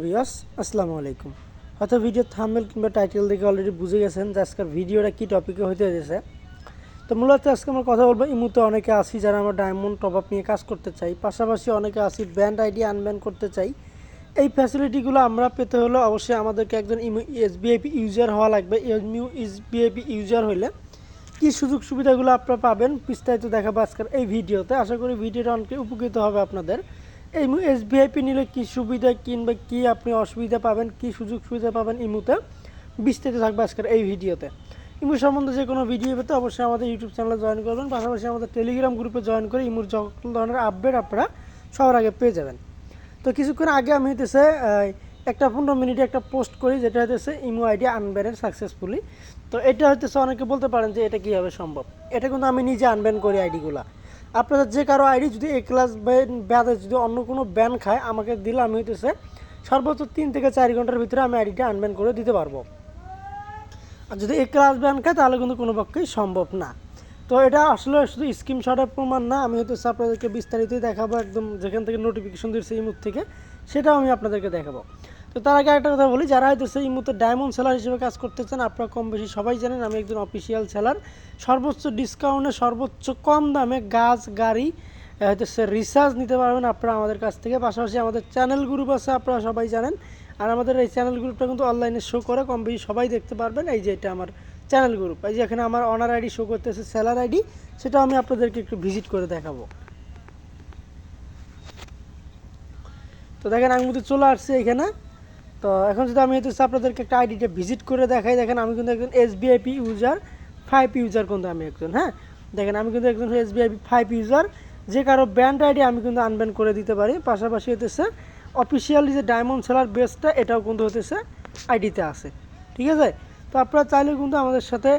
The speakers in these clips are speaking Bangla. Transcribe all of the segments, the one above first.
ভিউয়ার্স, আসসালামু আলাইকুম। হয়তো ভিডিও থাম্বনেল কিংবা টাইটেল দেখে অলরেডি বুঝে গেছেন যে আজকের ভিডিওটা কী টপিকে হইতে যেতেছে তো মূলত আজকে আমরা কথা বলব এই মুহূর্তে অনেকে আছি যারা আমরা ডায়মন্ড টপ আপ নিয়ে কাজ করতে চাই, পাশাপাশি অনেকে আছি ব্যান্ড আইডি আনব্যান করতে চাই। এই ফ্যাসিলিটিগুলো আমরা পেতে হলে অবশ্যই আমাদেরকে একজন ইমু এসবিআইপি ইউজার হওয়া লাগবে। এসবিআইপি ইউজার হলে কি সুযোগ সুবিধাগুলো আপনারা পাবেন বিস্তারিত দেখাবো আজকের এই ভিডিওতে আশা করি ভিডিওটা অনেক উপকৃত হবে আপনাদের। এই এসবিআইপি নিলে কি সুবিধা, কিংবা কি আপনি অসুবিধা পাবেন, কি সুযোগ সুবিধা পাবেন ইমুতে বিস্তারিত থাকবে আজকের এই ভিডিওতে। ইমু সম্বন্ধে যে কোনো ভিডিও পেতে অবশ্যই আমাদের ইউটিউব চ্যানেলে জয়েন করবেন, পাশাপাশি আমাদের টেলিগ্রাম গ্রুপে জয়েন করে ইমুর সকল ধরনের আপডেট আপনারা সবার আগে পেয়ে যাবেন। তো কিছুক্ষণ আগে আমি হইতেছে একটা পনেরো মিনিটে একটা পোস্ট করি, যেটা হইতেছে ইমো আইডি আনব্যানের সাকসেসফুলি তো এটা হইতেছে অনেকে বলতে পারেন যে এটা কীভাবে সম্ভব। এটা কিন্তু আমি নিজে আনব্যান করি আইডিগুলা আপনাদের যে কারও আইডি যদি এ ক্লাস ব্যাধে যদি অন্য কোনো ব্যান খায়, আমাকে দিলে আমি হইতেছে, সর্বোচ্চ তিন থেকে চার ঘণ্টার ভিতরে আমি আইডিটা আনব্যান করে দিতে পারব। আর যদি এ ক্লাস ব্যান খায়, তাহলে কিন্তু কোনো পক্ষেই সম্ভব না। তো এটা আসলে শুধু স্ক্রিনশটের প্রমাণ না, আমি হয়তো আপনাদেরকে বিস্তারিতই দেখাবো, একদম যেখান থেকে নোটিফিকেশন দিচ্ছে ইমুত থেকে, সেটাও আমি আপনাদেরকে দেখাবো। তো তার আগে একটা কথা বলি, যারা হয়তো সেই মুহূর্তে ডায়মন্ড সেলার হিসেবে কাজ করতে চান আপনারা কম বেশি সবাই জানেন আমি একজন অফিসিয়াল সেলার সর্বোচ্চ ডিসকাউন্টে সর্বোচ্চ কম দামে গাছ, গাড়ি হয়তো সে রিচার্জ নিতে পারবেন আপনারা আমাদের কাছ থেকে। পাশাপাশি আমাদের চ্যানেল গ্রুপ আছে, আপনারা সবাই জানেন। আর আমাদের এই চ্যানেল গ্রুপটা কিন্তু অনলাইনে শো করে, কম বেশি সবাই দেখতে পারবেন। এই যে এটা আমার চ্যানেল গ্রুপ এই যে এখানে আমার অনার আইডি শো করতেছে সেলার আইডি সেটা আমি আপনাদেরকে একটু ভিজিট করে দেখাবো। তো দেখেন আমি চলে আসছি এখানে। তো এখন যদি আমি হচ্ছে আপনাদেরকে একটা আইডিটা ভিজিট করে দেখাই, দেখেন আমি কিন্তু একজন এসবিআইপি ইউজার ফাইভ ইউজার কিন্তু আমি একজন হ্যাঁ? দেখেন আমি কিন্তু একজন এসবিআইপি ফাইভ ইউজার যে কারও ব্যান্ড আইডি আমি কিন্তু আনব্যান করে দিতে পারি। পাশাপাশি হতেছে অফিসিয়ালি যে ডায়মন্ড সেলার বেসটা এটাও কিন্তু হতেছে আইডিতে আছে। ঠিক আছে? তো আপনারা চাইলে কিন্তু আমাদের সাথে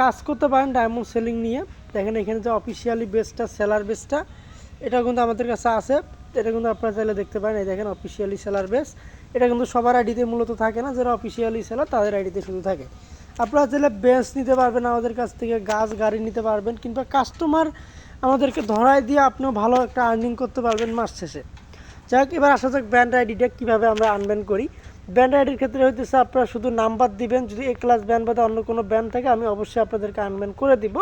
কাজ করতে পারেন ডায়মন্ড সেলিং নিয়ে। দেখেন এখানে যে অফিসিয়ালি বেসটা সেলার বেসটা এটাও কিন্তু আমাদের কাছে আছে। এটা কিন্তু আপনারা চাইলে দেখতে পারেন। এই দেখেন অফিসিয়ালি সেলার বেস এটা কিন্তু সবার আইডিতে মূলত থাকে না, যারা অফিসিয়ালি সেলার তাদের আইডিতে শুধু থাকে। আপনারা চাইলে বেঞ্চ নিতে পারবেন, আমাদের কাছ থেকে গাছ, গাড়ি নিতে পারবেন, কিংবা কাস্টমার আমাদেরকে ধরায় দিয়ে আপনিও ভালো একটা আর্নিং করতে পারবেন মাস শেষে। যাই হোক, এবার আসা যাক ব্যান্ড আইডিটা কীভাবে আমরা আনব্যান করি। ব্যান্ড আইডির ক্ষেত্রে হইতেছে, আপনারা শুধু নাম্বার দিবেন, যদি এ ক্লাস ব্যান্ড বাদে অন্য কোনো ব্যান্ড থাকে, আমি অবশ্যই আপনাদেরকে আনব্যান করে দিব।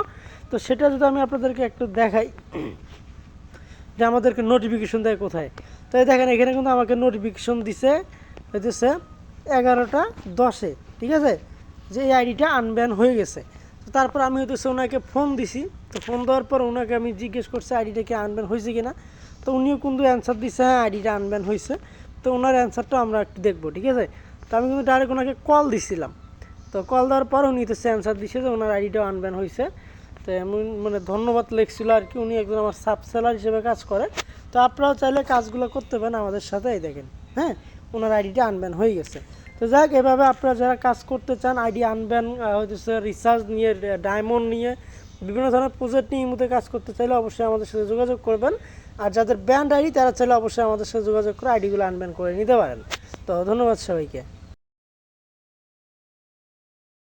তো সেটা যদি আমি আপনাদেরকে একটু দেখাই। যে আমাদেরকে নোটিফিকেশন দেয় কোথায়? তো এই দেখেন, এখানে কিন্তু আমাকে নোটিফিকেশন দিছে হইতেছে এগারোটা দশে, ঠিক আছে? যে এই আইডিটা আনব্যান হয়ে গেছে। তো তারপর আমি হইতেছে ওনাকে ফোন দিছি। তো ফোন দেওয়ার পর ওনাকে আমি জিজ্ঞেস করছি, আইডিটা কি আনব্যান হয়েছে কিনা? তো উনিও কিন্তু অ্যান্সার দিচ্ছে হ্যাঁ আইডিটা আনব্যান হয়েছে। তো ওনার অ্যান্সারটা আমরা একটু দেখব, ঠিক আছে? তো আমি কিন্তু ডাইরেক্ট ওনাকে কল দিছিলাম। তো কল দেওয়ার পর উনি তো অ্যান্সার দিছে যে ওনার আইডিটাও আনব্যান হয়েছে। তো এমন মানে ধন্যবাদ লেখছিল আর কি, উনি একজন আমার সাব সেলার হিসেবে কাজ করে। তো আপনারাও চাইলে কাজগুলো করতে পারেন আমাদের সাথে, এই দেখেন হ্যাঁ? ওনার আইডিটা আনবেন, হয়ে গেছে। তো যাক, এভাবে আপনারা যারা কাজ করতে চান, আইডি আনবেন হচ্ছে রিসার্চ নিয়ে ডায়মন্ড নিয়ে, বিভিন্ন ধরনের প্রজেক্ট নিয়ে মুহূর্তে কাজ করতে চাইলে অবশ্যই আমাদের সাথে যোগাযোগ করবেন। আর যাদের ব্যান্ড আইডি তারা চাইলে অবশ্যই আমাদের সাথে যোগাযোগ করে আইডিগুলো আনবেন, করে নিতে পারেন। তো ধন্যবাদ সবাইকে।